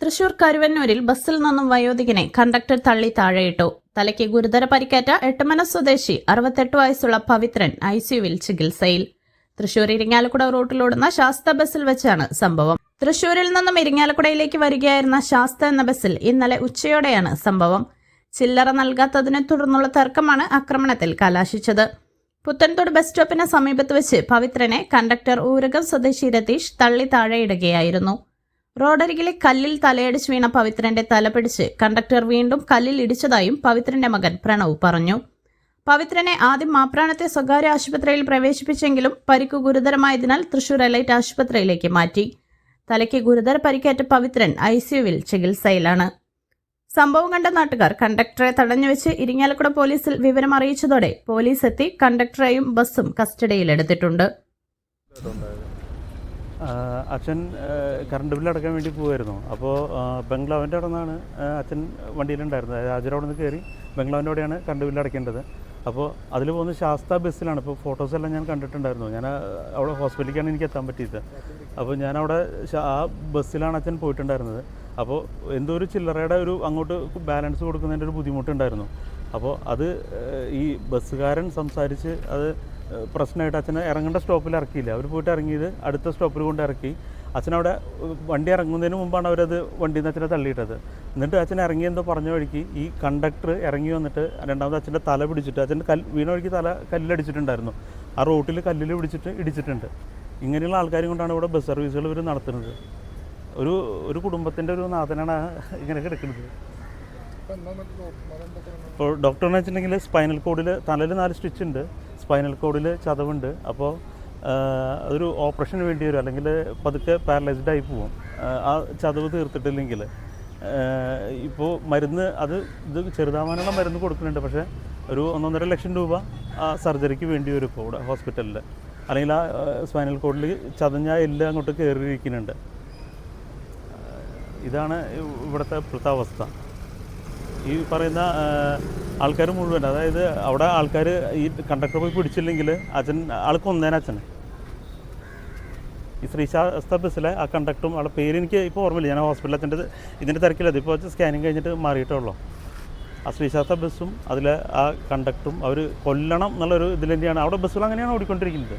തൃശൂർ കരുവന്നൂരിൽ ബസ്സിൽ നിന്നും വയോധികനെ കണ്ടക്ടർ തള്ളി താഴെയിട്ടു. തലയ്ക്ക് ഗുരുതര പരിക്കേറ്റ എട്ടുമന സ്വദേശി അറുപത്തെട്ട് വയസ്സുള്ള പവിത്രൻ ഐസിയുവിൽ ചികിത്സയിൽ. തൃശൂർ ഇരിങ്ങാലക്കുട റൂട്ടിലോടുന്ന ശാസ്ത ബസ്സിൽ വെച്ചാണ് സംഭവം. തൃശൂരിൽ നിന്നും ഇരിങ്ങാലക്കുടയിലേക്ക് വരികയായിരുന്ന ശാസ്ത എന്ന ബസ്സിൽ ഇന്നലെ ഉച്ചയോടെയാണ് സംഭവം. ചില്ലറ നൽകാത്തതിനെ തുടർന്നുള്ള തർക്കമാണ് ആക്രമണത്തിൽ കലാശിച്ചത്. പുത്തൻതോട് ബസ് സ്റ്റോപ്പിന് സമീപത്ത് വെച്ച് പവിത്രനെ കണ്ടക്ടർ ഊരകം സ്വദേശി രതീഷ് തള്ളി താഴെയിടുകയായിരുന്നു. റോഡരികിലെ കല്ലിൽ തലയടിച്ച് വീണ പവിത്രന്റെ തല പിടിച്ച് കണ്ടക്ടർ വീണ്ടും കല്ലിൽ ഇടിച്ചതായും പവിത്രന്റെ മകൻ പ്രണവ് പറഞ്ഞു. പവിത്രനെ ആദ്യം മാപ്രാണത്തെ സ്വകാര്യ ആശുപത്രിയിൽ പ്രവേശിപ്പിച്ചെങ്കിലും പരിക്ക് ഗുരുതരമായതിനാൽ തൃശൂർ എലൈറ്റ് ആശുപത്രിയിലേക്ക് മാറ്റി. തലയ്ക്ക് ഗുരുതര പരിക്കേറ്റ പവിത്രൻ ഐ സിയുവിൽ ചികിത്സയിലാണ്. സംഭവം കണ്ട നാട്ടുകാർ കണ്ടക്ടറെ തടഞ്ഞുവെച്ച് ഇരിങ്ങാലക്കുട പോലീസിൽ വിവരം അറിയിച്ചതോടെ പോലീസ് എത്തി കണ്ടക്ടറെയും ബസ്സും കസ്റ്റഡിയിലെടുത്തിട്ടുണ്ട്. അച്ഛൻ കറണ്ട് ബില്ല് അടക്കാൻ വേണ്ടി പോകുമായിരുന്നു അപ്പോൾ ബംഗ്ലാവിന്റെ അവിടെ നിന്നാണ് അച്ഛൻ വണ്ടിയിലുണ്ടായിരുന്നത്. ഹാജർ അവിടെ നിന്ന് കയറി ബംഗ്ലാവിന്റെ അവിടെയാണ് കറണ്ട് ബില്ല് അടയ്ക്കേണ്ടത്. അപ്പോൾ അതിൽ പോകുന്ന ശാസ്ത ബസ്സിലാണ്. ഇപ്പോൾ ഫോട്ടോസ് എല്ലാം ഞാൻ കണ്ടിട്ടുണ്ടായിരുന്നു. ഞാൻ അവിടെ ഹോസ്പിറ്റലിലേക്കാണ് എനിക്ക് എത്താൻ പറ്റിയത്. അപ്പോൾ ഞാൻ അവിടെ ആ ബസ്സിലാണ് അച്ഛൻ പോയിട്ടുണ്ടായിരുന്നത്. അപ്പോൾ എന്തോ ഒരു ചില്ലറയുടെ ഒരു അങ്ങോട്ട് ബാലൻസ് കൊടുക്കുന്നതിന്റെ ഒരു ബുദ്ധിമുട്ടുണ്ടായിരുന്നു. അപ്പോൾ അത് ഈ ബസ്സുകാരൻ സംസാരിച്ച് അത് പ്രശ്നമായിട്ട് അച്ഛനെ ഇറങ്ങേണ്ട സ്റ്റോപ്പിൽ ഇറക്കിയില്ല. അവർ പോയിട്ട് ഇറങ്ങിയത് അടുത്ത സ്റ്റോപ്പിൽ കൊണ്ട് ഇറക്കി. അച്ഛനവിടെ വണ്ടി ഇറങ്ങുന്നതിന് മുമ്പാണ് അവരത് വണ്ടിയിൽ നിന്ന് അച്ഛനെ തള്ളിയിട്ടത്. എന്നിട്ട് അച്ഛൻ ഇറങ്ങി എന്തോ പറഞ്ഞ വഴിക്ക് ഈ കണ്ടക്ടർ ഇറങ്ങി വന്നിട്ട് രണ്ടാമത് അച്ഛന്റെ തല പിടിച്ചിട്ട് അച്ഛന്റെ കല്ല് വീണ വഴിക്ക് തല കല്ലിലടിച്ചിട്ടുണ്ടായിരുന്നു ആ റോട്ടിൽ കല്ലിൽ പിടിച്ചിട്ട് ഇടിച്ചിട്ടുണ്ട്. ഇങ്ങനെയുള്ള ആൾക്കാരും കൊണ്ടാണ് ഇവിടെ ബസ് സർവീസുകൾ ഇവർ നടത്തുന്നത്. ഒരു ഒരു കുടുംബത്തിന്റെ ഒരു നാഥനാണ് ഇങ്ങനെ കിടക്കുന്നത്. ഇപ്പോൾ ഡോക്ടറിനെ വെച്ചിട്ടുണ്ടെങ്കിൽ സ്പൈനൽ കോഡിൽ തലയിൽ നാല് സ്റ്റിച്ച് ഉണ്ട്. സ്പൈനൽ കോഡിൽ ചതവുണ്ട്. അപ്പോൾ അതൊരു ഓപ്പറേഷന് വേണ്ടി വരും. അല്ലെങ്കിൽ പതുക്കെ പാരലൈസ്ഡ് ആയി പോവും. ആ, ചതവ് തീർത്തിട്ടില്ലെങ്കിൽ ഇപ്പോൾ മരുന്ന് അത് ഇത് ചെറുതാവാനുള്ള മരുന്ന് കൊടുക്കുന്നുണ്ട്. പക്ഷേ ഒരു ഒന്നൊന്നര ലക്ഷം രൂപ ആ സർജറിക്ക് വേണ്ടി വരും ഇപ്പോൾ ഇവിടെ ഹോസ്പിറ്റലിൽ. അല്ലെങ്കിൽ ആ സ്പൈനൽ കോഡിൽ ചതഞ്ഞ എല്ലാം അങ്ങോട്ട് കയറിയിരിക്കുന്നുണ്ട്. ഇതാണ് ഇവിടുത്തെ ഇപ്പോഴത്തെ അവസ്ഥ. ഈ പറയുന്ന ആൾക്കാർ മുഴുവൻ അതായത് അവിടെ ആൾക്കാർ ഈ കണ്ടക്ടർ പോയി പിടിച്ചില്ലെങ്കിൽ അച്ഛൻ ആൾ കൊന്നേനെ അച്ഛനെ. ഈ ശ്രീശാസ്ത ബസ്സിലെ ആ കണ്ടക്ടറും ആളുടെ പേര് എനിക്ക് ഇപ്പോൾ ഓർമ്മയില്ല. ഞാൻ ഹോസ്പിറ്റലിൽ അച്ഛന്റെ ഇതിന്റെ തിരക്കിലത് ഇപ്പോൾ സ്കാനിങ് കഴിഞ്ഞിട്ട് മാറിയിട്ടേ ഉള്ളൂ. ആ ശ്രീശാസ്ത ബസ്സും അതിലെ ആ കണ്ടക്ടറും അവർ കൊല്ലണം എന്നുള്ളൊരു ഇതിൽ തന്നെയാണ്. അവിടെ ബസ്സുകൾ അങ്ങനെയാണ് ഓടിക്കൊണ്ടിരിക്കുന്നത്.